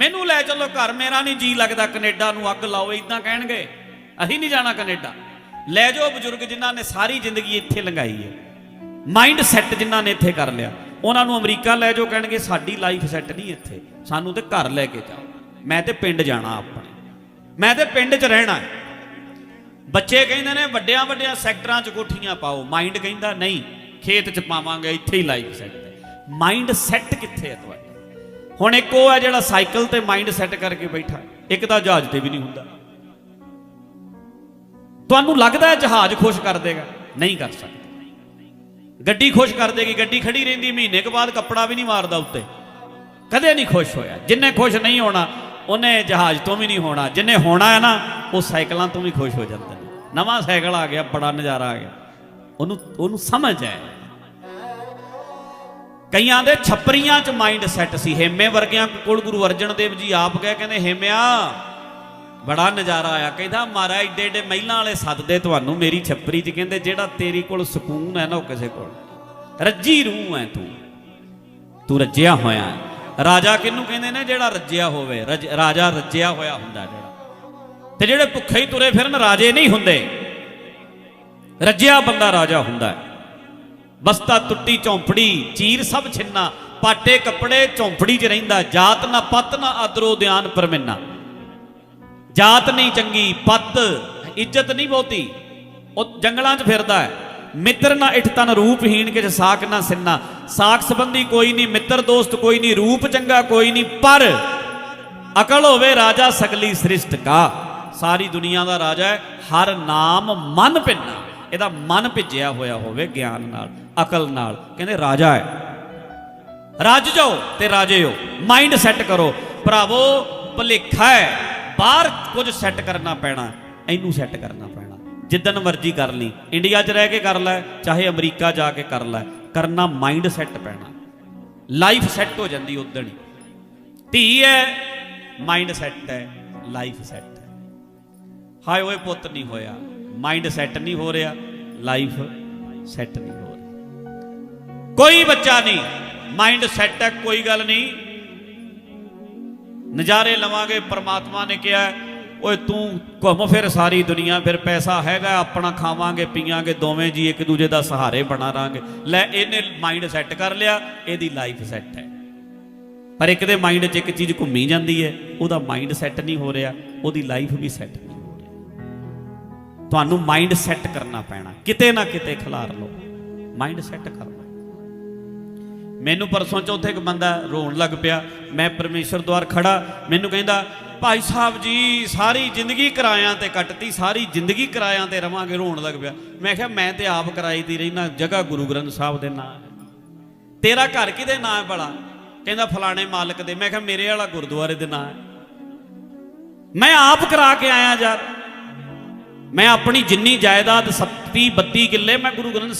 ਮੈਨੂੰ ਲੈ ਚੱਲੋ ਘਰ, ਮੇਰਾ ਨਹੀਂ ਜੀ ਲੱਗਦਾ ਕੈਨੇਡਾ ਨੂੰ ਅੱਗ ਲਾਓ ਇਦਾਂ ਕਹਿਣਗੇ। ਅਸੀਂ ਨਹੀਂ ਜਾਣਾ ਕੈਨੇਡਾ। ਲੈ ਜਾਓ ਬਜ਼ੁਰਗ ਜਿਨ੍ਹਾਂ ਨੇ ਸਾਰੀ ਜ਼ਿੰਦਗੀ ਇੱਥੇ ਲੰਘਾਈ ਹੈ। ਮਾਈਂਡ ਸੈੱਟ ਜਿਨ੍ਹਾਂ ਨੇ ਇੱਥੇ ਕਰ ਲਿਆ। ਉਹਨਾਂ ਨੂੰ ਅਮਰੀਕਾ ਲੈ ਜਾਓ ਕਹਿਣਗੇ, ਸਾਡੀ ਲਾਈਫ ਸੈੱਟ ਨਹੀਂ ਇੱਥੇ। ਸਾਨੂੰ ਤੇ ਘਰ ਲੈ ਕੇ ਜਾਓ। ਮੈਂ ਤੇ ਪਿੰਡ ਜਾਣਾ ਆਪਣੇ। ਮੈਂ ਤੇ ਪਿੰਡ 'ਚ ਰਹਿਣਾ ਹੈ। ਬੱਚੇ ਕਹਿੰਦੇ ਨੇ, ਵੱਡਿਆਂ ਵੱਡਿਆਂ ਸੈਕਟਰਾਂ 'ਚ ਕੋਠੀਆਂ ਪਾਓ। ਮਾਈਂਡ ਕਹਿੰਦਾ, ਨਹੀਂ, ਖੇਤ 'ਚ ਪਾਵਾਂਗੇ, ਇੱਥੇ ਹੀ ਲਾਈਫ ਸੈੱਟ ਹੈ। ਮਾਈਂਡ ਸੈੱਟ ਕਿੱਥੇ ਹੈ ਤੁਹਾਡਾ? ਹੁਣ ਇੱਕ ਉਹ ਹੈ ਜਿਹੜਾ ਸਾਈਕਲ ਤੇ ਮਾਈਂਡ ਸੈੱਟ ਕਰਕੇ ਬੈਠਾ। ਇੱਕ ਤਾਂ ਜਹਾਜ਼ ਤੇ ਵੀ ਨਹੀਂ ਹੁੰਦਾ। ਤੁਹਾਨੂੰ ਲੱਗਦਾ ਹੈ ਜਹਾਜ਼ ਖੁਸ਼ ਕਰ ਦੇਗਾ? ਨਹੀਂ ਕਰ ਸਕਦਾ। ਗੱਡੀ ਖੁਸ਼ ਕਰ ਦੇਗੀ, ਗੱਡੀ ਖੜੀ ਰਹਿੰਦੀ, ਮਹੀਨੇ ਕੁ ਬਾਅਦ ਕੱਪੜਾ ਵੀ ਨਹੀਂ ਮਾਰਦਾ ਉੱਤੇ। ਕਦੇ ਨਹੀਂ ਖੁਸ਼ ਹੋਇਆ। ਜਿੰਨੇ ਖੁਸ਼ ਨਹੀਂ ਹੋਣਾ, ਉਹਨੇ ਜਹਾਜ਼ ਤੋਂ ਵੀ ਨਹੀਂ ਹੋਣਾ। ਜਿੰਨੇ ਹੋਣਾ ਹੈ ਨਾ, ਉਹ ਸਾਈਕਲਾਂ ਤੋਂ ਵੀ ਖੁਸ਼ ਹੋ ਜਾਂਦਾ ਨਵਾਂ ਸਾਈਕਲ ਆ ਗਿਆ, ਬੜਾ ਨਜ਼ਾਰਾ ਆ ਗਿਆ। ਉਹਨੂੰ ਉਹਨੂੰ ਸਮਝ ਆਇਆ। ਕਈਆਂ ਦੇ ਛੱਪਰੀਆਂ 'ਚ ਮਾਈਂਡ ਸੈੱਟ ਸੀ। ਹੇਮੇ ਵਰਗਿਆਂ ਕੋਲ ਗੁਰੂ ਅਰਜਨ ਦੇਵ ਜੀ ਆਪ ਗਏ, ਕਹਿੰਦੇ, ਹੇਮਿਆ, ਬੜਾ ਨਜ਼ਾਰਾ ਆਇਆ। ਕਹਿੰਦਾ ਮਾਰਾ ਏਡੇ ਏਡੇ ਮਹਿਲਾਂ ਵਾਲੇ ਸੱਦਦੇ ਤੁਹਾਨੂੰ ਮੇਰੀ ਛੱਪਰੀ 'ਚ। ਕਹਿੰਦੇ, ਜਿਹੜਾ ਤੇਰੀ ਕੋਲ ਸਕੂਨ ਹੈ ਨਾ, ਉਹ ਕਿਸੇ ਕੋਲ ਰੱਜੀ ਰੂਹ ਹੈ ਤੂੰ। ਤੂੰ ਰੱਜਿਆ ਹੋਇਆ ਰਾਜਾ ਕਿਹਨੂੰ ਕਹਿੰਦੇ ਨੇ? ਜਿਹੜਾ ਰੱਜਿਆ ਹੋਵੇ। ਰਜ- ਰਾਜਾ ਰੱਜਿਆ ਹੋਇਆ ਹੁੰਦਾ ਜਿਹੜਾ। ਤੇ ਜਿਹੜੇ ਭੁੱਖੇ ਹੀ ਤੁਰੇ ਫਿਰਨ ਰਾਜੇ ਨਹੀਂ ਹੁੰਦੇ। ਰੱਜਿਆ ਬੰਦਾ ਰਾਜਾ ਹੁੰਦਾ ਹੈ ਬਸਤਾ ਟੁੱਟੀ ਝੌਂਪੜੀ, ਚੀਰ ਸਭ ਛਿੰਨਾ, ਪਾਟੇ ਕੱਪੜੇ, ਝੌਂਪੜੀ 'ਚ ਰਹਿੰਦਾ, ਜਾਤ ਨਾ ਪਤ ਨਾ ਆਦਰੋ ਧਿਆਨ ਪਰਮਿੰਨਾ। ਜਾਤ ਨਹੀਂ ਚੰਗੀ, ਪਤ ਇੱਜ਼ਤ ਨਹੀਂ ਬਹੁਤੀ। ਉਹ ਜੰਗਲਾਂ 'ਚ ਫਿਰਦਾ ਹੈ। ਮਿੱਤਰ ਨਾ ਇਠ ਤਨ ਰੂਪਹੀਣ ਕਿਛ ਸਾਖ ਨਾ ਸਿੰਨਾ। ਸਾਖ ਸੰਬੰਧੀ ਕੋਈ ਨਹੀਂ, ਮਿੱਤਰ ਦੋਸਤ ਕੋਈ ਨਹੀਂ, ਰੂਪ ਚੰਗਾ ਕੋਈ ਨਹੀਂ, ਪਰ ਅਕਲ ਹੋਵੇ ਰਾਜਾ ਸਗਲੀ ਸ੍ਰਿਸ਼ਟ ਕਾ। ਸਾਰੀ ਦੁਨੀਆ ਦਾ ਰਾਜਾ ਹੈ, ਹਰ ਨਾਮ ਮਨ ਭਿੰਨਾ। ਇਹਦਾ ਮਨ ਭਿੱਜਿਆ ਹੋਇਆ ਹੋਵੇ ਗਿਆਨ ਨਾਲ। ਅਕਲ ਨਾਲ। ਕਹਿੰਦੇ, ਰਾਜਾ ਹੈ। ਰੱਜ ਜਾਓ ਤੇ ਰਾਜੇ ਹੋ। ਮਾਈਂਡ ਸੈੱਟ ਕਰੋ। ਭਰਾਵੋ, ਭੁਲੇਖਾ ਹੈ। ਬਾਹਰ ਕੁਝ ਸੈੱਟ ਕਰਨਾ ਪੈਣਾ। ਇਹਨੂੰ ਸੈੱਟ ਕਰਨਾ ਪੈਣਾ। ਜਿੱਦਨ ਮਰਜ਼ੀ ਕਰ ਲਈ। ਇੰਡੀਆ 'ਚ ਰਹਿ ਕੇ ਕਰ ਲੈ, ਚਾਹੇ ਅਮਰੀਕਾ ਜਾ ਕੇ ਕਰ ਲੈ। ਕਰਨਾ ਮਾਈਂਡ ਸੈੱਟ ਪੈਣਾ। ਲਾਈਫ ਸੈੱਟ ਹੋ ਜਾਂਦੀ ਉਦਣ ਹੀ। ਧੀ ਹੈ ਮਾਈਂਡ ਸੈੱਟ ਹੈ ਲਾਈਫ ਸੈੱਟ ਹੈ। ਹਾਏ ਓਏ, ਪੁੱਤ ਨਹੀਂ ਹੋਇਆ। ਮਾਈਂਡ ਸੈੱਟ ਨਹੀਂ ਹੋ ਰਿਹਾ ਲਾਈਫ ਸੈੱਟ ਨਹੀਂ ਕੋਈ ਬੱਚਾ ਨਹੀਂ। ਮਾਈਂਡ ਸੈੱਟ ਹੈ ਕੋਈ ਗੱਲ ਨਹੀਂ। ਨਜ਼ਾਰੇ ਲਵਾਂਗੇ ਪਰਮਾਤਮਾ ਨੇ ਕਿਹਾ ਹੈ, ਓਏ ਤੂੰ ਘੁੰਮ ਫਿਰ ਸਾਰੀ ਦੁਨੀਆ ਫਿਰ ਪੈਸਾ ਹੈਗਾ ਆਪਣਾ ਖਾਵਾਂਗੇ ਪੀਵਾਂਗੇ ਦੋਵੇਂ ਜੀ ਇੱਕ ਦੂਜੇ ਦਾ ਸਹਾਰੇ ਬਣਾ ਰਾਂਗੇ ਲੈ ਇਹਨੇ ਮਾਈਂਡ ਸੈੱਟ ਕਰ ਲਿਆ ਇਹਦੀ ਲਾਈਫ ਸੈੱਟ ਹੈ। ਪਰ ਇੱਕ ਦੇ ਮਾਈਂਡ 'ਚ ਇੱਕ ਚੀਜ਼ ਘੁੰਮੀ ਜਾਂਦੀ ਹੈ ਉਹਦਾ ਮਾਈਂਡ ਸੈੱਟ ਨਹੀਂ ਹੋ ਰਿਹਾ ਉਹਦੀ ਲਾਈਫ ਵੀ ਸੈੱਟ ਨਹੀਂ ਹੋ ਰਹੀ। ਤੁਹਾਨੂੰ ਮਾਈਂਡ ਸੈੱਟ ਕਰਨਾ ਪੈਣਾ ਕਿਤੇ ਨਾ ਕਿਤੇ ਖਿਲਾਰ ਲਓ। ਮਾਈਂਡ ਸੈੱਟ ਕਰ। ਲਓ ਮੈਨੂੰ ਪਰਸੋਂ ਚੌਥੇ ਇੱਕ ਬੰਦਾ ਰੋਣ ਲੱਗ ਪਿਆ। ਮੈਂ ਪਰਮੇਸ਼ਰ ਦੁਆਰ ਖੜਾ। ਮੈਨੂੰ ਕਹਿੰਦਾ, ਭਾਈ ਸਾਹਿਬ ਜੀ, ਸਾਰੀ ਜ਼ਿੰਦਗੀ ਕਿਰਾਇਆਂ ਤੇ ਕੱਟਤੀ, ਸਾਰੀ ਜ਼ਿੰਦਗੀ ਕਿਰਾਇਆਂ ਤੇ ਰਵਾਂਗੇ, ਰੋਣ ਲੱਗ ਪਿਆ। ਮੈਂ ਕਿਹਾ, ਮੈਂ ਤੇ ਆਪ ਕਿਰਾਏ ਦੀ ਰਹਿਣਾ ਜਗ੍ਹਾ ਗੁਰੂ ਗ੍ਰੰਥ ਸਾਹਿਬ ਦੇ ਨਾਂ ਤੇਰਾ ਘਰ ਕਿਹਦੇ ਨਾਂ ਹੈ ਭਲਾ? ਕਹਿੰਦਾ, ਫਲਾਣੇ ਮਾਲਕ ਦੇ। ਮੈਂ ਕਿਹਾ, ਮੇਰੇ ਵਾਲਾ ਗੁਰਦੁਆਰੇ ਦੇ ਨਾਂ ਹੈ। ਮੈਂ ਆਪ ਕਰਾ ਕੇ ਆਇਆ ਯਾਰ। ਮੈਂ ਆਪਣੀ ਜਿੰਨੀ ਜਾਇਦਾਦ 30 32 ਕਿੱਲੇ ਮੈਂ ਗੁਰੂ ਗ੍ਰੰਥ ਸਾਹਿਬ